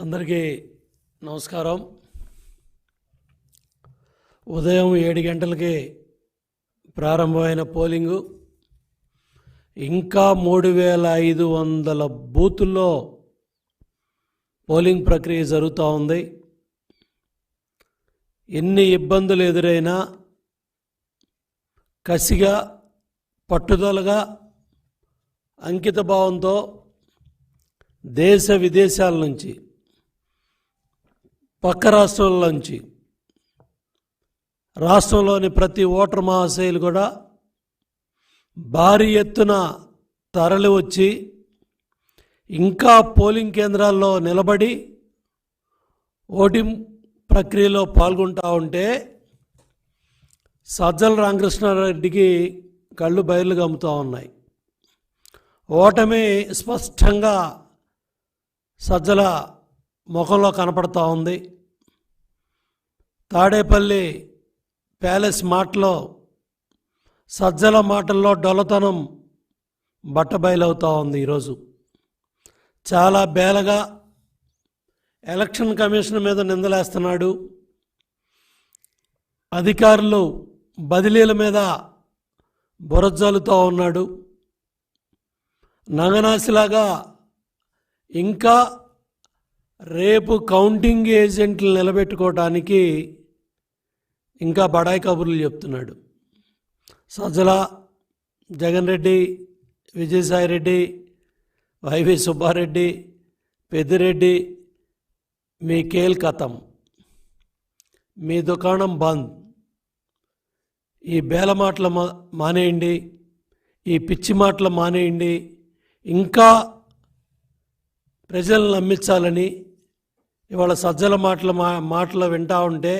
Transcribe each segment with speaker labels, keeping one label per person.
Speaker 1: అందరికీ నమస్కారం. ఉదయం ఏడు గంటలకి ప్రారంభమైన పోలింగు. ఇంకా మూడు వేల ఐదు వందల బూతుల్లో పోలింగ్ ప్రక్రియ జరుగుతూ ఉంది. ఎన్ని ఇబ్బందులు ఎదురైనా కసిగా పట్టుదలగా అంకిత భావంతో దేశ విదేశాల నుంచి పక్క రాష్ట్రంలోంచి రాష్ట్రంలోని ప్రతి ఓటర్ మహాశయులు కూడా భారీ ఎత్తున తరలి వచ్చి ఇంకా పోలింగ్ కేంద్రాల్లో నిలబడి ఓటింగ్ ప్రక్రియలో పాల్గొంటూ ఉంటే సజ్జల రామకృష్ణారెడ్డికి కళ్ళు బయలు గమ్ముతూ ఉన్నాయి. ఓటమి స్పష్టంగా సజ్జల ముఖంలో కనపడతా ఉంది. తాడేపల్లి ప్యాలెస్ మాటలో సజ్జల మాటల్లో డొలతనం బట్టబయలవుతూ ఉంది ఈరోజు. చాలా బేలగా ఎలక్షన్ కమిషన్ మీద నిందలేస్తున్నాడు. అధికారులు బదిలీల మీద బురజల్లుతూ ఉన్నాడు. నగనాశిలాగా ఇంకా రేపు కౌంటింగ్ ఏజెంట్లు నిలబెట్టుకోవడానికి ఇంకా బడాయి కబుర్లు చెప్తున్నాడు. సజ్జల జగన్ రెడ్డి విజయసాయి రెడ్డి వైవి సుబ్బారెడ్డి పెద్దిరెడ్డి మీ కేల్ కథం మీ దుకాణం బంద్. ఈ బేల మాటలు మా మానేయండి. ఈ పిచ్చి మాటలు మానేయండి. ఇంకా ప్రజలను నమ్మించాలని ఇవాళ సజ్జల మాటల మా మాటలు వింటా ఉంటే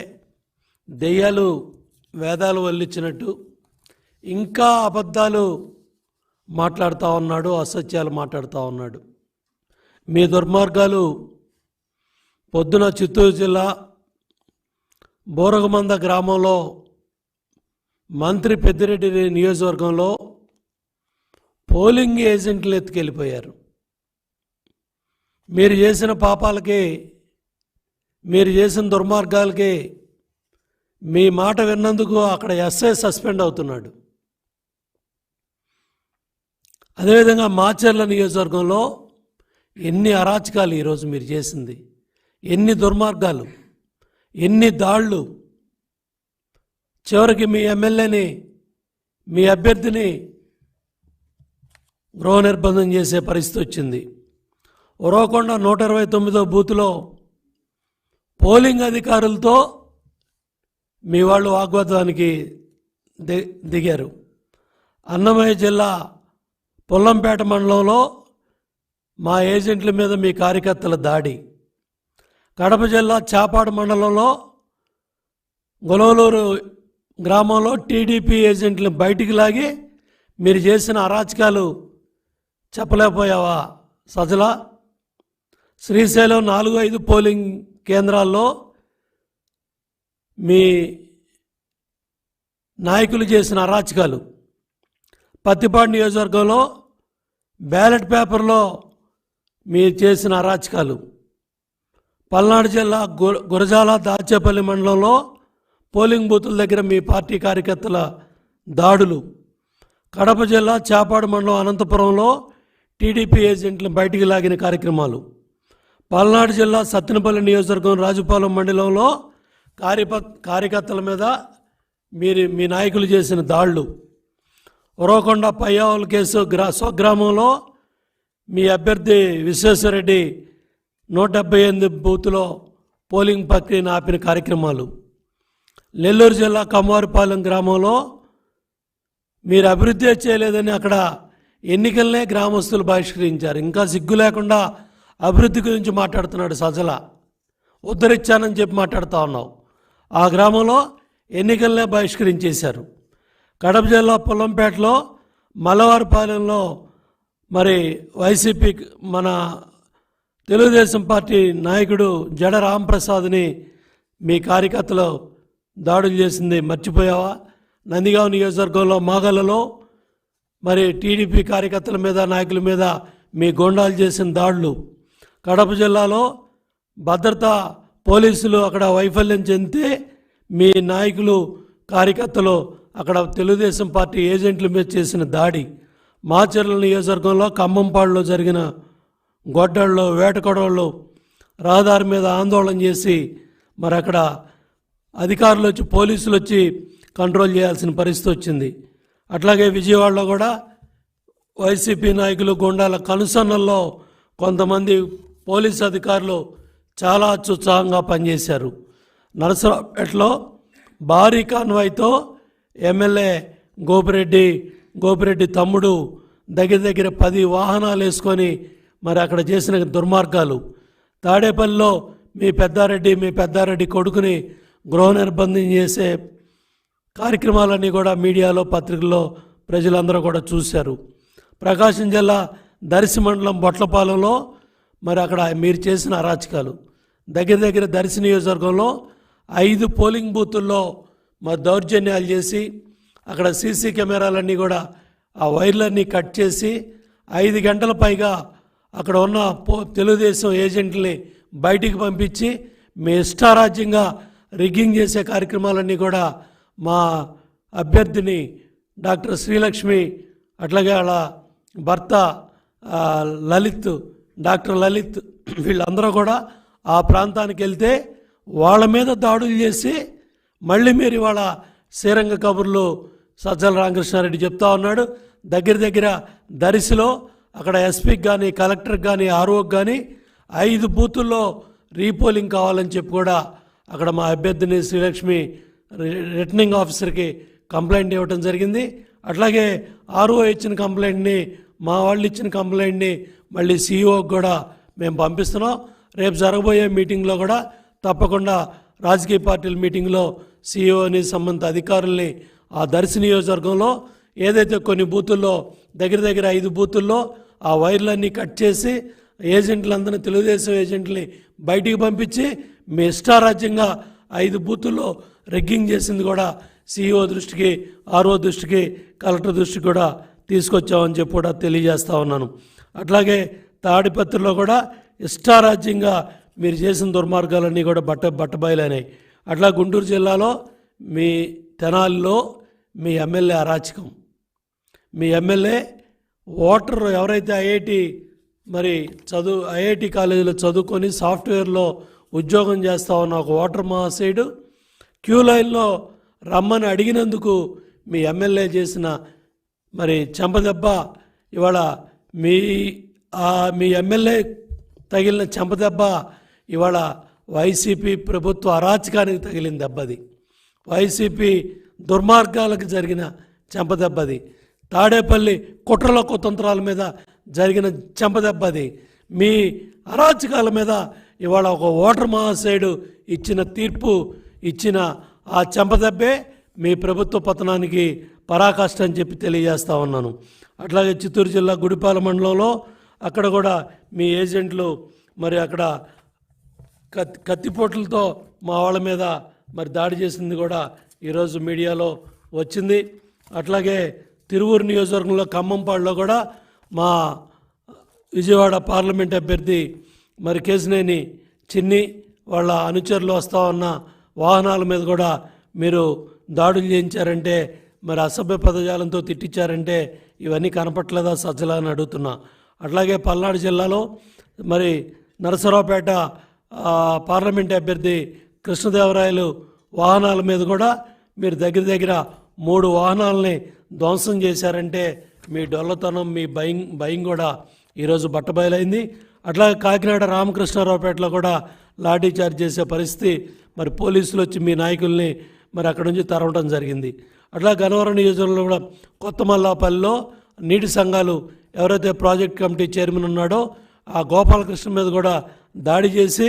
Speaker 1: దెయ్యాలు వేదాలు వల్లిచ్చినట్టు ఇంకా అబద్ధాలు మాట్లాడుతూ ఉన్నాడు అసత్యాలు మాట్లాడుతూ ఉన్నాడు. మీ దుర్మార్గాలు పొద్దున చిత్తూరు జిల్లా బోరగమంద గ్రామంలో మంత్రి పెద్దిరెడ్డి నియోజకవర్గంలో పోలింగ్ ఏజెంట్లు ఎత్తుకెళ్ళిపోయారు. మీరు చేసిన పాపాలకి మీరు చేసిన దుర్మార్గాలకి మీ మాట విన్నందుకు అక్కడ ఎస్ఐ సస్పెండ్ అవుతున్నాడు. అదేవిధంగా మాచర్ల నియోజకవర్గంలో ఎన్ని అరాచకాలు ఈరోజు మీరు చేసింది? ఎన్ని దుర్మార్గాలు? ఎన్ని దాళ్ళు చివరికి మీ ఎమ్మెల్యేని మీ అభ్యర్థిని గృహ నిర్బంధం చేసే పరిస్థితి వచ్చింది. ఉరవకొండ నూట ఇరవై తొమ్మిదో బూత్లో పోలింగ్ అధికారులతో మీ వాళ్ళు వాగ్వాదానికి ది దిగారు. అన్నమయ్య జిల్లా పొల్లంపేట మండలంలో మా ఏజెంట్ల మీద మీ కార్యకర్తల దాడి. కడప జిల్లా చాపాడు మండలంలో గొలవలూరు గ్రామంలో టీడీపీ ఏజెంట్లు బయటికి లాగి మీరు చేసిన అరాచకాలు చెప్పలేకపోయావా సజల శ్రీశైలం నాలుగు ఐదు పోలింగ్ కేంద్రాల్లో మీ నాయకులు చేసిన అరాచకాలు. పత్తిపాడు నియోజకవర్గంలో బ్యాలెట్ పేపర్లో మీరు చేసిన అరాచకాలు. పల్నాడు జిల్లా గు- గురజాల దాచేపల్లి మండలంలో పోలింగ్ బూతుల దగ్గర మీ పార్టీ కార్యకర్తల దాడులు. కడప జిల్లా చేపాడు మండలం అనంతపురంలో టీడీపీ ఏజెంట్లు బయటికి లాగిన కార్యక్రమాలు. పల్నాడు జిల్లా సత్తెనపల్లి నియోజకవర్గం రాజుపాలెం మండలంలో కార్యప కార్యకర్తల మీద మీరు మీ నాయకులు చేసిన దాళ్ళు ఉరవకొండ పయ్యావుల కేసు గ్రా స్వగ్రామంలో మీ అభ్యర్థి విశ్వేశ్వరరెడ్డి నూట డెబ్బై ఎనిమిది బూత్లో పోలింగ్ ప్రక్రియను ఆపిన కార్యక్రమాలు. నెల్లూరు జిల్లా కమ్మవారిపాలెం గ్రామంలో మీరు అభివృద్ధి చేయలేదని అక్కడ ఎన్నికలనే గ్రామస్తులు బహిష్కరించారు. ఇంకా సిగ్గు లేకుండా అభివృద్ధి గురించి మాట్లాడుతున్నాడు సజల ఉద్ధరించానని చెప్పి మాట్లాడుతూ ఉన్నావు. ఆ గ్రామంలో ఎన్నికలనే బహిష్కరించేశారు. కడప జిల్లా పొల్లంపేటలో మలవారిపాలెంలో మరి వైసీపీ మన తెలుగుదేశం పార్టీ నాయకుడు జడ రాంప్రసాద్ని మీ కార్యకర్తలు దాడులు చేసింది మర్చిపోయావా? నందిగాం నియోజకవర్గంలో మాగలలో మరి టీడీపీ కార్యకర్తల మీద నాయకుల మీద మీ గోండాలు చేసిన దాడులు. కడప జిల్లాలో భద్రతా పోలీసులు అక్కడ వైఫల్యం చెందితే మీ నాయకులు కార్యకర్తలు అక్కడ తెలుగుదేశం పార్టీ ఏజెంట్ల మీద చేసిన దాడి. మాచర్ల నియోజకవర్గంలో ఖమ్మంపాడులో జరిగిన గొడ్డళ్ళు వేటకొడవళ్ళు రహదారి మీద ఆందోళన చేసి మరి అక్కడ అధికారులు వచ్చి పోలీసులు వచ్చి కంట్రోల్ చేయాల్సిన పరిస్థితి వచ్చింది. అట్లాగే విజయవాడలో కూడా వైసీపీ నాయకులు గుండాల కనుసన్నల్లో కొంతమంది పోలీస్ అధికారులు చాలా అత్యుత్సాహంగా పనిచేశారు. నరసరావుపేటలో భారీ కాన్వాయ్తో ఎమ్మెల్యే గోపిరెడ్డి గోపిరెడ్డి తమ్ముడు దగ్గర దగ్గర పది వాహనాలు వేసుకొని మరి అక్కడ చేసిన దుర్మార్గాలు. తాడేపల్లిలో మీ పెద్దారెడ్డి మీ పెద్దారెడ్డి కొడుకుని గృహ నిర్బంధం చేసే కార్యక్రమాలన్నీ కూడా మీడియాలో పత్రికల్లో ప్రజలందరూ కూడా చూశారు. ప్రకాశం జిల్లా దర్శి మండలం బొట్లపాలెంలో మరి అక్కడ మీరు చేసిన అరాచకాలు. దగ్గర దగ్గర దర్శి నియోజకవర్గంలో ఐదు పోలింగ్ బూతుల్లో మరి దౌర్జన్యాలు చేసి అక్కడ సీసీ కెమెరాలన్నీ కూడా ఆ వైర్లన్నీ కట్ చేసి ఐదు గంటల పైగా అక్కడ ఉన్న పో తెలుగుదేశం ఏజెంట్ని బయటికి పంపించి మీ ఇష్టారాజ్యంగా రిగ్గింగ్ చేసే కార్యక్రమాలన్నీ కూడా మా అభ్యర్థిని డాక్టర్ శ్రీలక్ష్మి అట్లాగే వాళ్ళ భర్త లలిత్ డాక్టర్ లలిత్ వీళ్ళందరూ కూడా ఆ ప్రాంతానికి వెళ్తే వాళ్ళ మీద దాడులు చేసి మళ్ళీ మీరు ఇవాళ శ్రీరంగ కబుర్లు సజ్జల రామకృష్ణారెడ్డి చెప్తా ఉన్నాడు. దగ్గర దగ్గర దరిసిలో అక్కడ ఎస్పీకి కానీ కలెక్టర్కి కానీ ఆర్ఓకి కానీ ఐదు బూతుల్లో రీపోలింగ్ కావాలని చెప్పి కూడా అక్కడ మా అభ్యర్థిని శ్రీలక్ష్మి రిటర్నింగ్ ఆఫీసర్కి కంప్లైంట్ ఇవ్వటం జరిగింది. అట్లాగే ఆర్ఓ ఇచ్చిన కంప్లైంట్ని మా వాళ్ళు ఇచ్చిన కంప్లైంట్ని మళ్ళీ సీఈఓకి కూడా మేము పంపిస్తున్నాం. రేపు జరగబోయే మీటింగ్లో కూడా తప్పకుండా రాజకీయ పార్టీల మీటింగ్లో సీఈఓని సంబంధిత అధికారుల్ని ఆ దర్శి నియోజకవర్గంలో ఏదైతే కొన్ని బూతుల్లో దగ్గర దగ్గర ఐదు బూతుల్లో ఆ వైర్లన్నీ కట్ చేసి ఏజెంట్లందరినీ తెలుగుదేశం ఏజెంట్ని బయటికి పంపించి మీ ఇష్టారాజ్యంగా ఐదు బూతుల్లో రెగ్గింగ్ చేసింది కూడా సీఈఓ దృష్టికి ఆర్ఓ దృష్టికి కలెక్టర్ దృష్టికి కూడా తీసుకొచ్చామని చెప్పి కూడా తెలియజేస్తూ ఉన్నాను. అట్లాగే తాడిపత్రిలో కూడా ఇష్టారాజ్యంగా మీరు చేసిన దుర్మార్గాలన్నీ కూడా బట్ట బట్టబయలైనాయి. అట్లా గుంటూరు జిల్లాలో మీ తెనాలిలో మీ ఎమ్మెల్యే అరాచకం. మీ ఎమ్మెల్యే ఓటర్ ఎవరైతే ఐఐటి మరి చదువు ఐఐటి కాలేజీలో చదువుకొని సాఫ్ట్వేర్లో ఉద్యోగం చేస్తా ఉన్న ఒక ఓటర్ మహాశయుడు క్యూ లైన్లో రమ్మని అడిగినందుకు మీ ఎమ్మెల్యే చేసిన మరి చెంపదెబ్బ ఇవాళ మీ మీ ఎమ్మెల్యే తగిలిన చెంపదెబ్బ ఇవాళ వైసీపీ ప్రభుత్వ అరాచకానికి తగిలిన దెబ్బది. వైసీపీ దుర్మార్గాలకు జరిగిన చెంపదెబ్బది. తాడేపల్లి కుట్రల కుతంత్రాల మీద జరిగిన చెంపదెబ్బది. మీ అరాచకాల మీద ఇవాళ ఒక ఓటర్ మహాశయుడు ఇచ్చిన తీర్పు ఇచ్చిన ఆ చెంపదెబ్బే మీ ప్రభుత్వ పతనానికి పరాకాష్ట అని చెప్పి తెలియజేస్తా ఉన్నాను. అట్లాగే చిత్తూరు జిల్లా గుడిపాల మండలంలో అక్కడ కూడా మీ ఏజెంట్లు మరి అక్కడ కత్తి కత్తిపోట్లతో మా వాళ్ళ మీద మరి దాడి చేసింది కూడా ఈరోజు మీడియాలో వచ్చింది. అట్లాగే తిరువూరు నియోజకవర్గంలో ఖమ్మంపాడులో కూడా మా విజయవాడ పార్లమెంట్ అభ్యర్థి మరి కేసినేని చిన్ని వాళ్ళ అనుచరులు వస్తూ ఉన్న వాహనాల మీద కూడా మీరు దాడులు చేయించారంటే మరి అసభ్య పదజాలంతో తిట్టించారంటే ఇవన్నీ కనపట్లేదా సజ్జల అని అడుగుతున్నా. అట్లాగే పల్నాడు జిల్లాలో మరి నరసరావుపేట పార్లమెంట్ అభ్యర్థి కృష్ణదేవరాయలు వాహనాల మీద కూడా మీరు దగ్గర దగ్గర మూడు వాహనాలని ధ్వంసం చేశారంటే మీ డొల్లతనం మీ భయం భయం కూడా ఈరోజు బట్టబయలైంది. అట్లాగే కాకినాడ రామకృష్ణారావుపేటలో కూడా లాఠీ చార్జ్ చేసే పరిస్థితి మరి పోలీసులు వచ్చి మీ నాయకుల్ని మరి అక్కడ నుంచి తరవడం జరిగింది. అట్లా గన్నవరం నియోజకవర్గంలో కూడా కొత్త మల్లాపల్లిలో నీటి సంఘాలు ఎవరైతే ప్రాజెక్ట్ కమిటీ చైర్మన్ ఉన్నాడో ఆ గోపాలకృష్ణ మీద కూడా దాడి చేసి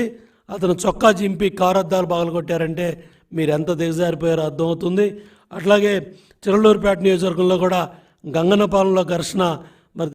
Speaker 1: అతను చొక్కా చింపి కారు అద్దాలు పగలగొట్టారంటే మీరు ఎంత దిగజారిపోయారో అర్థమవుతుంది. అట్లాగే చిరలూరుపేట నియోజకవర్గంలో కూడా గంగనపాలెంలో ఘర్షణ